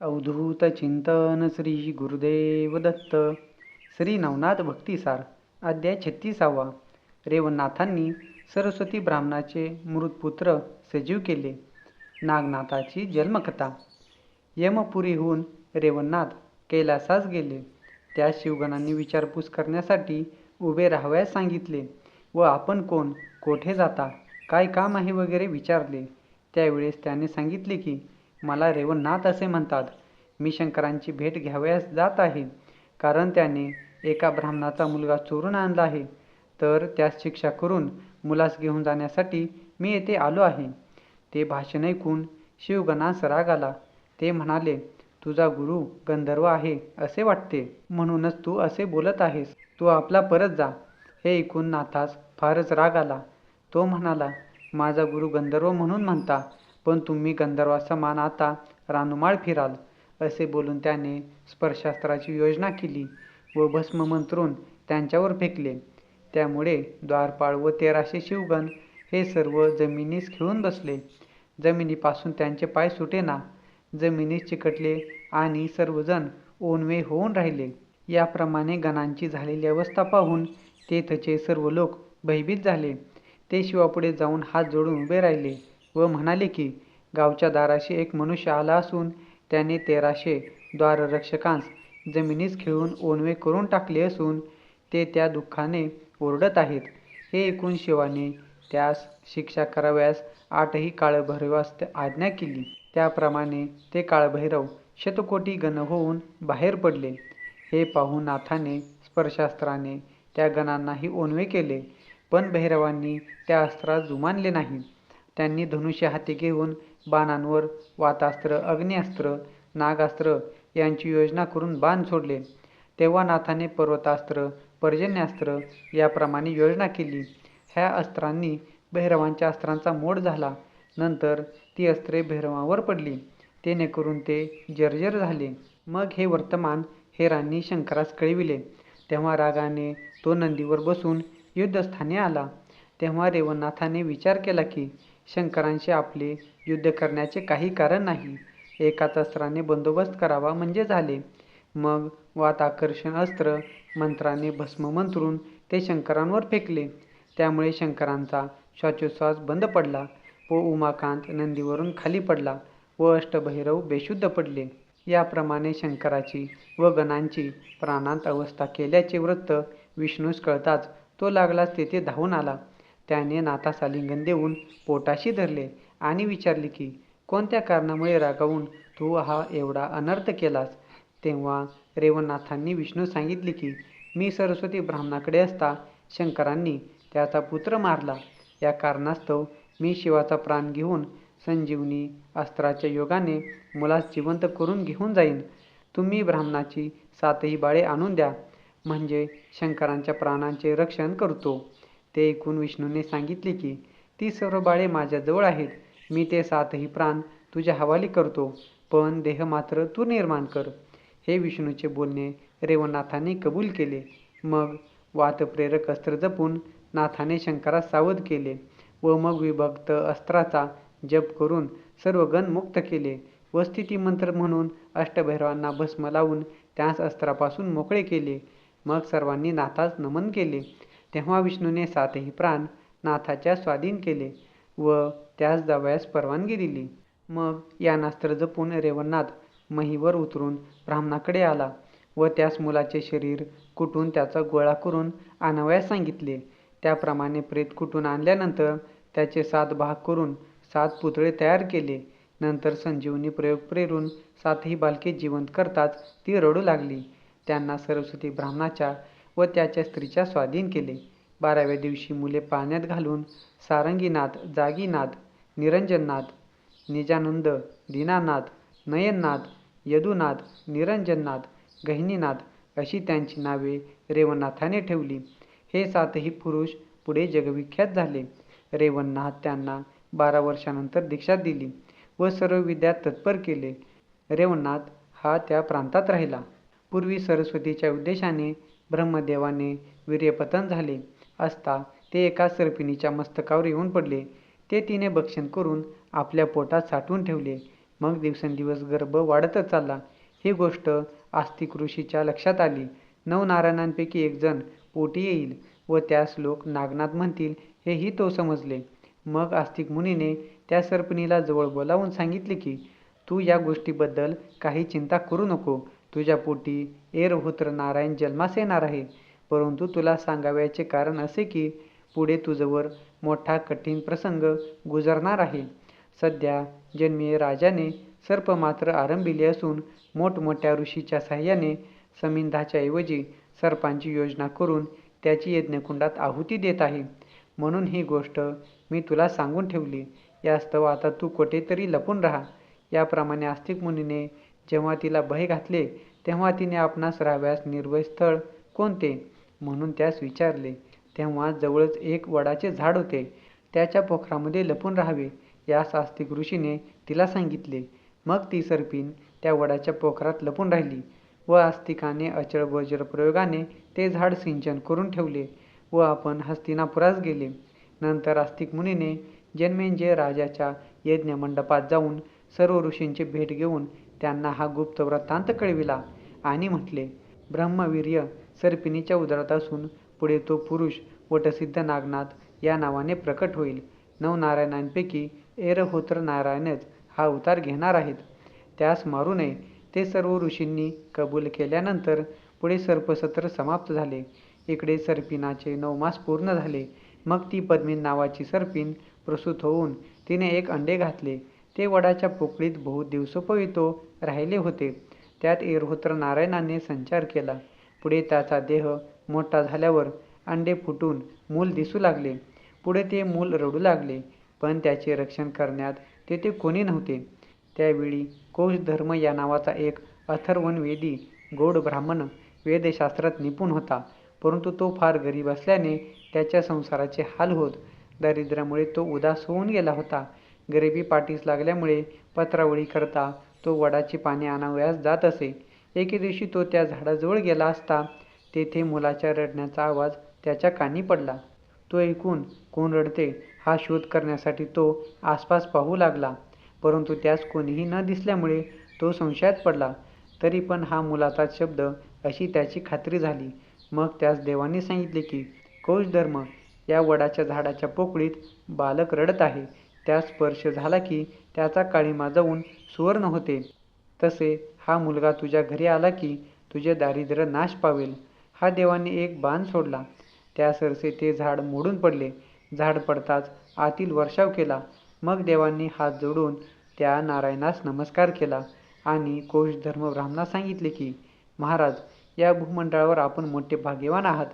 अवधूत चिंतन श्री गुरुदेव दत्त. श्री नवनाथ भक्तिसार अध्याय छत्तीसावा. रेवनाथांनी सरस्वती ब्राह्मणाचे मृतपुत्र सजीव केले. नागनाथाची जन्मकथा. यमपुरीहून रेवनाथ कैलासास गेले. त्या शिवगणांनी विचारपूस करण्यासाठी उभे राहावयास सांगितले. व आपण कोण? कोठे जाता? काय काम आहे? वगैरे विचारले. त्यावेळेस त्याने सांगितले की मला रेवणनाथ असे म्हणतात मी शंकरांची भेट घ्यावयास जात आहे. कारण त्याने एका ब्राह्मणाचा मुलगा चोरून आणला आहे. तर त्यास शिक्षा करून मुलास घेऊन जाण्यासाठी मी येथे आलो आहे. ते भाषण ऐकून शिवगणास राग आला. ते म्हणाले तुझा गुरु गंधर्व आहे असे वाटते. म्हणूनच तू असे बोलत आहेस. तू आपला परत जा. हे ऐकून नाथास फारच राग आला. तो म्हणाला माझा गुरु गंधर्व म्हणून म्हणता. पण तुम्ही गंधर्वासमान आता रानुमाळ फिराल असे बोलून त्याने स्पर्शास्त्राची योजना केली व भस्म मंत्रून त्यांच्यावर फेकले. त्यामुळे द्वारपाळ व तेराशे शिवगण हे सर्व जमिनीस खिळून बसले. जमिनीपासून त्यांचे पाय सुटेना जमिनीस चिकटले आणि सर्वजण ओनवे होऊन राहिले. याप्रमाणे गणांची झालेली अवस्था पाहून तेथचे सर्व लोक भयभीत झाले. ते शिवापुढे जाऊन हात जोडून उभे राहिले. व म्हणाले की गावच्या दाराशी एक मनुष्य आला असून त्याने तेराशे द्वाररक्षकांस जमिनीस खिळून ओनवे करून टाकले असून ते त्या दुःखाने ओरडत आहेत. हे ऐकून शिवाने त्यास शिक्षा कराव्यास आठही काळभैरवास आज्ञा केली. त्याप्रमाणे ते काळभैरव शतकोटी गण होऊन बाहेर पडले. हे पाहून नाथाने स्पर्शास्त्राने त्या गणांनाही ओनवे केले. पण भैरवांनी त्या अस्त्रास जुमानले नाही. त्यांनी धनुष्य हाती घेऊन बाणांवर वातास्त्र अग्निअस्त्र नागास्त्र यांची योजना करून बाण सोडले. तेव्हा नाथाने पर्वतास्त्र पर्जन्यास्त्र याप्रमाणे योजना केली. ह्या अस्त्रांनी भैरवांच्या अस्त्रांचा मोड झाला. नंतर ती अस्त्रे भैरवांवर पडली. तेणेकरून ते जर्जर झाले. मग हे वर्तमान हेरांनी शंकरास कळविले. तेव्हा रागाने तो नंदीवर बसून युद्धस्थानी आला. तेव्हा रेवणनाथाने विचार केला की शंकरांशी आपले युद्ध करण्याचे काही कारण नाही. एकाच अस्त्राने बंदोबस्त करावा म्हणजे झाले. मग वाताकर्षण अस्त्र मंत्राने भस्म मंत्रून ते शंकरांवर फेकले. त्यामुळे शंकरांचा श्वासोच्छ्वास बंद पडला व उमाकांत नंदीवरून खाली पडला व अष्टभैरव बेशुद्ध पडले. याप्रमाणे शंकराची व गणांची प्राणांत अवस्था केल्याचे वृत्त विष्णूस कळताच तो लागलाच तेथे धावून आला. त्याने नाथास आलिंगन देऊन पोटाशी धरले आणि विचारले की कोणत्या कारणामुळे रागावून तू हा एवढा अनर्थ केलास? तेव्हा रेवणनाथांनी विष्णू सांगितले की मी सरस्वती ब्राह्मणाकडे असता शंकरांनी त्याचा पुत्र मारला. या कारणास्तव मी शिवाचा प्राण घेऊन संजीवनी अस्त्राच्या योगाने मुलास जिवंत करून घेऊन जाईन. तुम्ही ब्राह्मणाची सातही बाळे आणून द्या. म्हणजे शंकरांच्या प्राणांचे रक्षण करतो. ते ऐकून विष्णूने सांगितले की ती सर्व बाळे माझ्याजवळ आहेत. मी ते सातही प्राण तुझ्या हवाली करतो पण देह मात्र तू निर्माण कर. हे विष्णूचे बोलणे रेवनाथाने कबूल केले. मग वातप्रेरक अस्त्र जपून नाथाने शंकरास सावध केले व मग विभक्त अस्त्राचा जप करून सर्व गण मुक्त केले व स्थितीमंत्र म्हणून अष्टभैरवांना भस्म लावून त्यास अस्त्रापासून मोकळे केले. मग सर्वांनी नाथास नमन केले. तेव्हा विष्णूने सातही प्राण नाथाच्या स्वाधीन केले व त्यास जावयास परवानगी दिली. मग यानास्त्र जपून रेवणनाथ महीवर उतरून ब्राह्मणाकडे आला व त्यास मुलाचे शरीर कुटून त्याचा गोळा करून आणावयास सांगितले. त्याप्रमाणे प्रेत कुटून आणल्यानंतर त्याचे सात भाग करून सात पुतळे तयार केले. नंतर संजीवनी प्रयोग प्रेरून सातही बालके जिवंत करताच ती रडू लागली. त्यांना सरस्वती ब्राह्मणाच्या व त्याच्या स्त्रीच्या स्वाधीन केले. बाराव्या दिवशी मुले पाण्यात घालून सारंगीनाथ जागीनाथ निरंजननाथ निजानंद दीनानाथ नयननाथ यदुनाथ निरंजननाथ गहिनीनाथ अशी त्यांची नावे रेवणनाथाने ठेवली. हे सातही पुरुष पुढे जगविख्यात झाले. रेवणनाथ त्यांना बारा वर्षानंतर दीक्षा दिली व सर्व विद्यात तत्पर केले. रेवणनाथ हा त्या प्रांतात राहिला. पूर्वी सरस्वतीच्या उद्देशाने ब्रह्मदेवाने वीर्यपतन झाले असता ते एका सर्पिणीच्या मस्तकावर येऊन पडले. ते तिने भक्षण करून आपल्या पोटात साठवून ठेवले. मग दिवसेंदिवस गर्भ वाढतच चालला. ही गोष्ट आस्तिक ऋषीच्या लक्षात आली. नवनारायणांपैकी एक जण पोटी येईल व त्यास लोक नागनाथ म्हणतील हेही तो समजले. मग आस्तिक मुनीने त्या सर्पणीला जवळ बोलावून सांगितले की तू या गोष्टीबद्दल काही चिंता करू नको. तुझ्या पोटी एरहोत्र नारायण जन्मास येणार आहे. परंतु तुला सांगावयाचे कारण असे की पुढे तुझवर मोठा कठीण प्रसंग गुजरणार आहे. सध्या जन्मीय राजाने सर्प मात्र आरंभिले असून मोठमोठ्या ऋषीच्या साह्याने समिंधाच्या ऐवजी सर्पांची योजना करून त्याची यज्ञकुंडात आहुती देत आहे. म्हणून ही गोष्ट मी तुला सांगून ठेवली. यास्तव आता तू कुठेतरी लपून राहा. याप्रमाणे आस्तिक मुनीने जेव्हा तिला भय घातले तेव्हा तिने आपणास राहाव्यास निर्भय स्थळ कोणते? म्हणून त्यास विचारले. तेव्हा जवळच एक वडाचे झाड होते. त्याच्या पोखरामध्ये लपून राहावे यास आस्तिक ऋषीने तिला सांगितले. मग ती सर्पिन त्या वडाच्या पोखरात लपून राहिली व आस्तिकाने अचळ वज्रप्रयोगाने ते झाड सिंचन करून ठेवले व आपण हस्तिनापुरास गेले. नंतर आस्तिक मुनीने जन्मेंजय राजाच्या यज्ञमंडपात जाऊन सर्व ऋषींची भेट घेऊन त्यांना हा गुप्त वृत्तांत कळविला. आणि म्हटले ब्रह्मवीर्य सर्पिणीच्या उदरात असून पुढे तो पुरुष वटसिद्ध नागनाथ या नावाने प्रकट होईल. नवनारायणांपैकी एरहोत्र नारायणच हा अवतार घेणार आहेत. त्यास मारू नये. ते सर्व ऋषींनी कबूल केल्यानंतर पुढे सर्पसत्र समाप्त झाले. इकडे सर्पिनाचे नऊ मास पूर्ण झाले. मग ती पद्मीन नावाची सर्पिन प्रसूत होऊन तिने एक अंडे घातले. ते वडाच्या पोकळीत बहुत दिवसोपवितो राहिले होते. त्यात एरहोत्र नारायणाने संचार केला. पुढे त्याचा देह मोठा झाल्यावर अंडे फुटून मूल दिसू लागले. पुढे ते मूल रडू लागले. पण त्याचे रक्षण करण्यात तेथे कोणी नव्हते. त्यावेळी कोश धर्म या नावाचा एक अथर्वण वेदी गौड ब्राह्मण वेदशास्त्रात निपुण होता. परंतु तो फार गरीब असल्याने त्याच्या संसाराचे हाल होत. दारिद्र्यामुळे तो उदास होऊन गेला होता. गरिबी पाठीस लागल्यामुळे पत्रावळी करता तो वडाची पाने आणावयास जात असे. एके दिवशी तो त्या झाडाजवळ गेला असता तेथे मुलाच्या रडण्याचा आवाज त्याच्या कानी पडला. तो ऐकून कोण रडते हा शोध करण्यासाठी तो आसपास पाहू लागला. परंतु त्यास कोणीही न दिसल्यामुळे तो संशयात पडला. तरी पण हा मुलाचाच शब्द अशी त्याची खात्री झाली. मग त्यास देवाने सांगितले की कौश धर्म या वडाच्या झाडाच्या पोकळीत बालक रडत आहे. त्यास स्पर्श झाला की त्याचा काळीमा जाऊन सुवर्ण होते. तसे हा मुलगा तुझ्या घरी आला की तुझे दारिद्र्य नाश पावेल. हा देवाने एक बाण सोडला. त्या सरसे ते झाड मोडून पडले. झाड पडताच आतील वर्षाव केला. मग देवांनी हात जोडून त्या नारायणास नमस्कार केला आणि कोश धर्म ब्राह्मणास सांगितले की महाराज या भूमंडळावर आपण मोठे भाग्यवान आहात.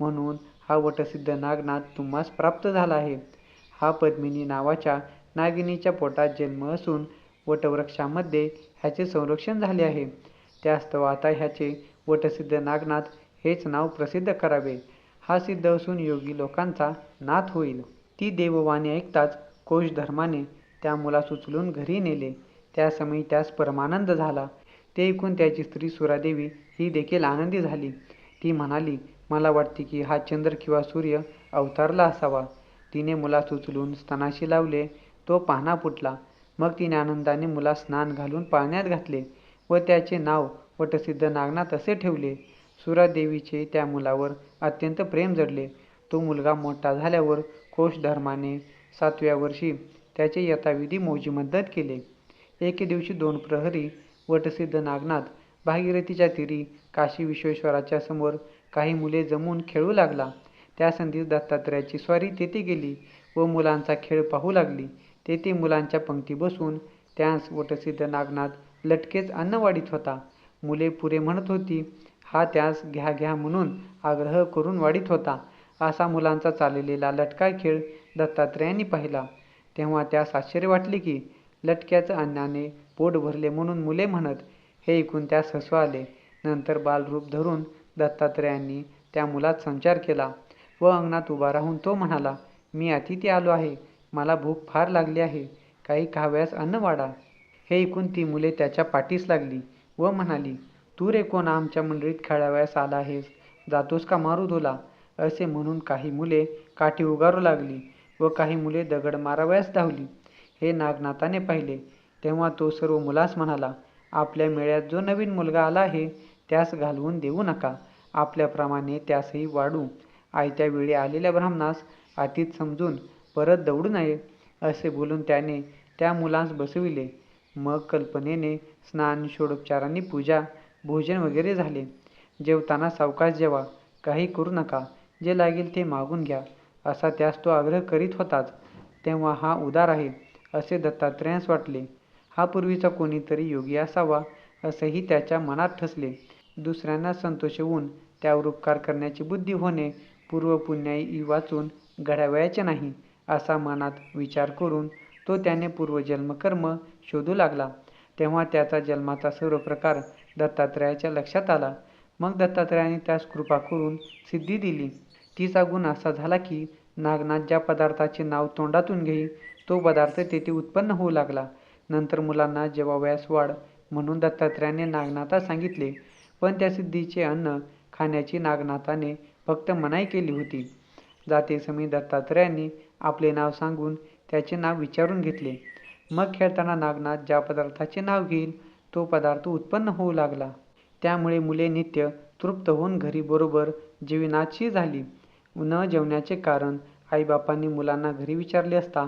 म्हणून हा वटसिद्ध नागनाथ तुम्हास प्राप्त झाला आहे. हा पद्मिनी नावाच्या नागिनीच्या पोटात जन्म असून वटवृक्षामध्ये ह्याचे संरक्षण झाले आहे. त्यास्तव आता ह्याचे वटसिद्ध नागनाथ हेच नाव प्रसिद्ध करावे. हा सिद्ध असून योगी लोकांचा नाथ होईल. ती देववाणी ऐकताच कोश धर्माने त्या मुलास उचलून घरी नेले. त्यासमयी त्यास परमानंद झाला. ते ऐकून त्याची स्त्री सुरादेवी ही देखील आनंदी झाली. ती म्हणाली मला वाटते की हा चंद्र किंवा सूर्य अवतारला असावा. तिने मुलास उचलून स्तनाशी लावले. तो पाहणा फुटला. मग तिने आनंदाने मुला स्नान घालून पाण्यात घातले व त्याचे नाव वटसिद्ध नागनाथ असे ठेवले. सुरादेवीचे त्या मुलावर अत्यंत प्रेम जडले. तो मुलगा मोठा झाल्यावर कोश धर्माने सातव्या वर्षी त्याचे यथाविधी मौजीमद्दत केले. एके दिवशी दोन प्रहरी वटसिद्ध नागनाथ भागीरथीच्या तीरी काशी विश्वेश्वराच्या समोर काही मुले जमून खेळू लागला. त्या संधीत दत्तात्रयाची स्वारी तेथे गेली व मुलांचा खेळ पाहू लागली. तेथे मुलांच्या पंक्ती बसून त्यास वटसिद्ध नागनाथ लटकेच अन्न वाढीत होता. मुले पुरे म्हणत होती हा त्यास घ्या घ्या म्हणून आग्रह करून वाढीत होता. असा मुलांचा चाललेला लटका खेळ दत्तात्रयांनी पाहिला. तेव्हा त्यास आश्चर्य वाटले की लटक्याचं अन्नाने पोट भरले म्हणून मुले म्हणत हे ऐकून त्यास हसू आले. नंतर बालरूप धरून दत्तात्रयांनी त्या मुलात संचार केला. व अंगणात उभा राहून तो म्हणाला मी अतिथी आलो आहे. मला भूक फार लागली आहे. काही खाव्यास अन्न वाढा. हे ऐकून ती मुले त्याच्या पाठीस लागली व म्हणाली तू रे कोण आमच्या मंडळीत खेळावयास आला आहेस? जातोस का मारू तुला असे म्हणून काही मुले काठी उगारू लागली व काही मुले दगड मारावयास धावली. हे नागनाथाने पाहिले. तेव्हा तो सर्व मुलास म्हणाला आपल्या मेळ्यात जो नवीन मुलगा आला आहे त्यास घालवून देऊ नका. आपल्याप्रमाणे त्यासही वाढू. आयत्या वेळी आलेल्या ब्राह्मणास अतीत समजून परत दौडू नये असे बोलून त्याने त्या मुलास बसविले. मग कल्पनेने स्नान षोडोपचारांनी पूजा भोजन वगैरे झाले. जेवताना सावकाश जेवा काही करू नका जे लागेल ते मागून घ्या असा त्यास तो आग्रह करीत होताच. तेव्हा हा उदार आहे असे दत्तात्रयास वाटले. हा पूर्वीचा कोणीतरी योगी असावा असंही त्याच्या मनात ठसले. दुसऱ्यांना संतोष होऊन त्यावर उपकार करण्याची बुद्धी होणे पूर्वपुण्याई वाचून घडावयाचे नाही असा मनात विचार करून तो त्याने पूर्वजन्मकर्म शोधू लागला. तेव्हा त्याचा जन्माचा सर्व प्रकार दत्तात्रयाच्या लक्षात आला. मग दत्तात्रयाने त्यास कृपा करून सिद्धी दिली. तिचा गुण असा झाला की नागनाथ ज्या पदार्थाचे नाव तोंडातून घेई तो पदार्थ तेथे उत्पन्न होऊ लागला. नंतर मुलांना जेवावयास वाढ म्हणून दत्तात्रयाने नागनाथास सांगितले पण त्या सिद्धीचे अन्न खाण्याची नागनाथाने फक्त मनाई केली होती. जाते समी दत्तात्रयांनी आपले नाव सांगून त्याचे नाव विचारून घेतले. मग खेळताना नागनाथ ज्या पदार्थाचे नाव घेईल तो पदार्थ उत्पन्न होऊ लागला. त्यामुळे मुले नित्य तृप्त होऊन घरी बरोबर जीवनाची झाली. न जेवण्याचे कारण आईबापांनी मुलांना घरी विचारले असता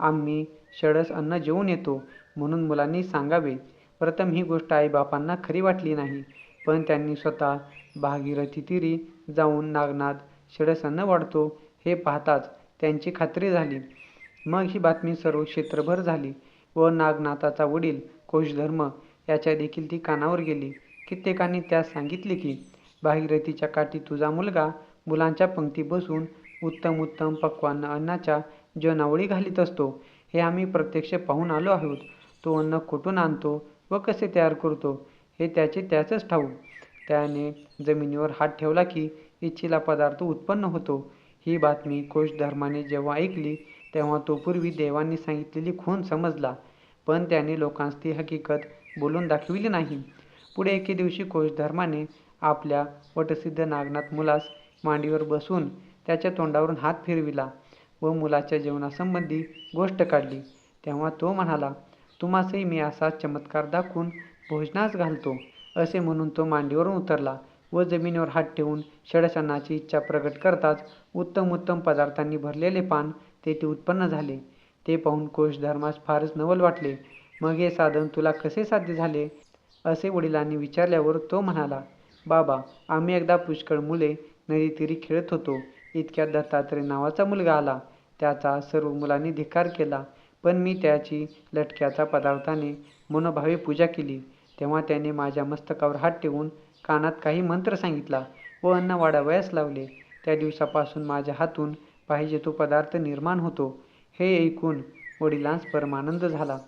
आम्ही षडस अन्न जेवून येतो म्हणून मुलांनी सांगावे. प्रथम ही गोष्ट आईबापांना खरी वाटली नाही. पण त्यांनी स्वतः भागीरथी तिरी जाऊन नागनाथ षडसन्न वाढतो. हे पाहताच त्यांची खात्री झाली. मग ही बातमी सर्व क्षेत्रभर झाली व नागनाथाचा वडील कोशधर्म याच्या देखील ती कानावर गेली. कित्येकांनी त्यास सांगितले की भागीरथीच्या काठी तुझा मुलगा मुलांच्या पंक्ती बसून उत्तम उत्तम पक्वान्न अन्नाच्या जेवणावळी घालीत असतो. हे आम्ही प्रत्यक्ष पाहून आलो आहोत. तो अन्न कुठून आणतो व कसे तयार करतो हे त्याचे त्याचंच ठाऊक. त्याने जमिनीवर हात ठेवला की इच्छेला पदार्थ उत्पन्न होतो. ही बातमी कोशधर्माने जेव्हा ऐकली तेव्हा तो पूर्वी देवांनी सांगितलेली खून समजला. पण त्याने लोकांस ती हकीकत बोलून दाखविली नाही. पुढे एके दिवशी कोशधर्माने आपल्या वटसिद्ध नागनाथ मुलास मांडीवर बसून त्याच्या तोंडावरून हात फिरविला व मुलाच्या जेवणासंबंधी गोष्ट काढली. तेव्हा तो म्हणाला तुम्हासही मी असा चमत्कार दाखवून भोजनास घालतो. असे म्हणून तो मांडीवरून उतरला व जमिनीवर हात ठेवून षडसणाची इच्छा प्रकट करताच उत्तम उत्तम पदार्थांनी भरलेले पान तेथे उत्पन्न झाले. ते पाहून कोश धर्मास फारच नवल वाटले. मग हे साधन तुला कसे साध्य झाले? असे वडिलांनी विचारल्यावर तो म्हणाला बाबा आम्ही एकदा पुष्कळ मुले नदीतीरी खेळत होतो. इतक्यात दत्तात्रय नावाचा मुलगा आला. त्याचा सर्व मुलांनी धिकार केला. पण मी त्याची लटक्याचा पदार्थाने मनोभावे पूजा केली. तेव्हा त्याने माझ्या मस्तकावर हात ठेवून कानात काही मंत्र सांगितला व अन्न वाढावयास लावले. त्या दिवसापासून माझ्या हातून पाहिजे तो पदार्थ निर्माण होतो. हे ऐकून वडिलांस परमानंद झाला.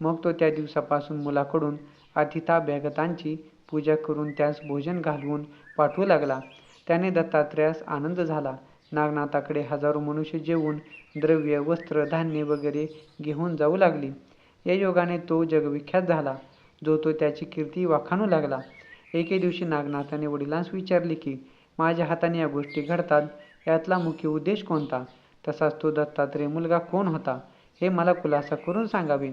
मग तो त्या दिवसापासून मुलाकडून अतिथाभ्यागतांची पूजा करून त्यास भोजन घालवून पाठवू लागला. त्याने दत्तात्रयास आनंद झाला. नागनाथाकडे हजारो मनुष्य जेवून द्रव्य वस्त्र धान्य वगैरे घेऊन जाऊ लागली. या योगाने तो जगविख्यात झाला. जो तो त्याची कीर्ती वाखाणू लागला. एके दिवशी नागनाथाने वडिलांस विचारले की माझ्या हाताने या गोष्टी घडतात? यातला मुख्य उद्देश कोणता? तसाच तो दत्तात्रय मुलगा कोण होता? हे मला खुलासा करून सांगावे.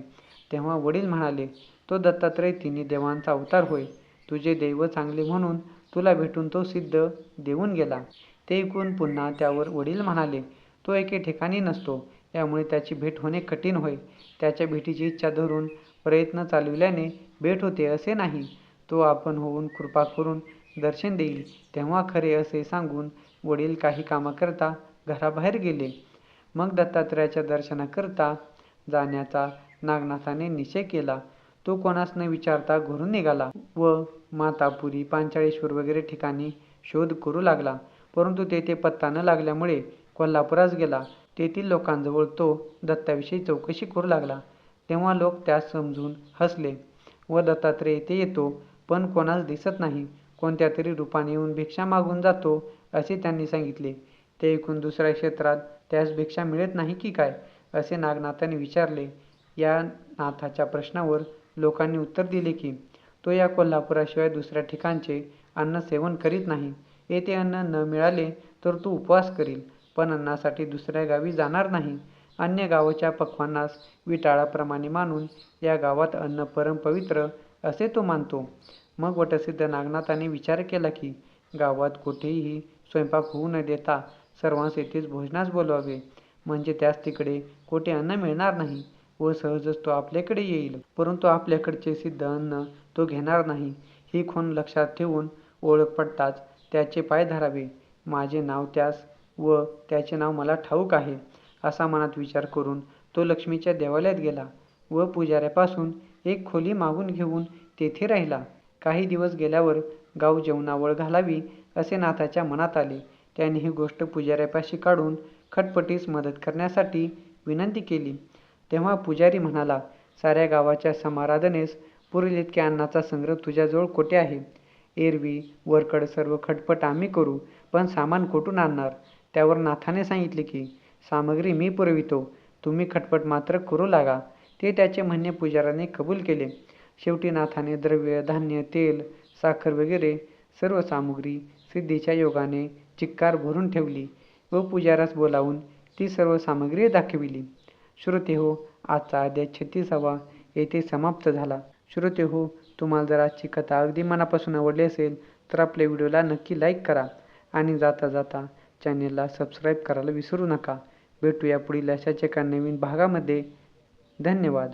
तेव्हा वडील म्हणाले तो दत्तात्रय तिन्ही देवांचा अवतार होय. तुझे दैव चांगले म्हणून तुला भेटून तो सिद्ध देऊन गेला. ते ऐकून पुन्हा त्यावर वडील म्हणाले तो एके ठिकाणी नसतो. यामुळे त्याची भेट होणे कठीण होय. त्याच्या भेटीची इच्छा धरून प्रयत्न चालविल्याने भेट होते असे नाही. तो आपण होऊन कृपा करून दर्शन देईल. तेव्हा खरे असे सांगून वडील काही कामाकरता घराबाहेर गेले. मग दत्तात्रयाच्या दर्शनाकरता जाण्याचा नागनाथाने निश्चय केला. तो कोणास न विचारता घरून निघाला व मातापुरी पांचाळेश्वर वगैरे ठिकाणी शोध करू लागला. परंतु तेथे पत्ता न लागल्यामुळे कोल्हापुरास गेला. तेथील लोकांजवळ तो दत्ताविषयी चौकशी करू लागला. तेव्हा लोक त्यास समजून हसले. व दत्तात्रय येथे येतो पण कोणास दिसत नाही. कोणत्या तरी रूपाने येऊन भिक्षा मागून जातो असे त्यांनी सांगितले. ते ऐकून दुसऱ्या क्षेत्रात त्यास भिक्षा मिळत नाही की काय असे नागनाथाने विचारले. या नाथाच्या प्रश्नावर लोकांनी उत्तर दिले की तो या कोल्हापुराशिवाय दुसऱ्या ठिकाणचे अन्न सेवन करीत नाही. येथे अन्न न मिळाले तर तो उपवास करील पण अन्नासाठी दुसऱ्या गावी जाणार नाही. अन्य गावाच्या पक्वांनास विटाळाप्रमाणे मानून या गावात अन्न परमपवित्र असे तो मानतो. मग वटसिद्ध नागनाथाने विचार केला की गावात कुठेही स्वयंपाक होऊ न देता सर्वांस येथेच भोजनास बोलवावे. म्हणजे त्यास तिकडे कोठे अन्न मिळणार नाही व सहजच तो आपल्याकडे येईल. परंतु आपल्याकडचे सिद्ध अन्न तो घेणार नाही. ही खून लक्षात ठेवून ओळख पडताच त्याचे पाय धरावे. माझे नाव त्यास व त्याचे नाव मला ठाऊक आहे. असा मनात विचार करून तो लक्ष्मीच्या देवालयात गेला व पुजाऱ्यापासून एक खोली मागून घेऊन तेथे राहिला. काही दिवस गेल्यावर गाव जेवणावळ घालावी असे नाथाच्या मनात आले. त्याने ही गोष्ट पुजाऱ्यापाशी काढून खटपटीस मदत करण्यासाठी विनंती केली. तेव्हा पुजारी म्हणाला साऱ्या गावाच्या समाराधनेस पुरेल इतक्या अन्नाचा संग्रह तुझ्याजवळ कोठे आहे? एरवी वरकड सर्व खटपट आम्ही करू पण सामान कुठून आणणार? त्यावर नाथाने सांगितले की सामग्री मी पुरवितो. तुम्ही खटपट मात्र करू लागा. ते त्याचे म्हणणे पुजाराने कबूल केले. शेवटी नाथाने द्रव्य धान्य तेल साखर वगैरे सर्व सामुग्री सिद्धीच्या योगाने चिक्कार भरून ठेवली व पुजारास बोलावून ती सर्व सामग्री दाखविली. श्रोते हो आजचा अध्याय छत्तीसावा येथे समाप्त झाला. श्रोते हो तुम्हाला जर आजची कथा अगदी मनापासून आवडली असेल तर आपल्या व्हिडिओला नक्की लाईक करा आणि जाता जाता चॅनेलला सबस्क्राईब करायला विसरू नका. भेटूया पुढील अशाच एका नवीन भागामध्ये. धन्यवाद.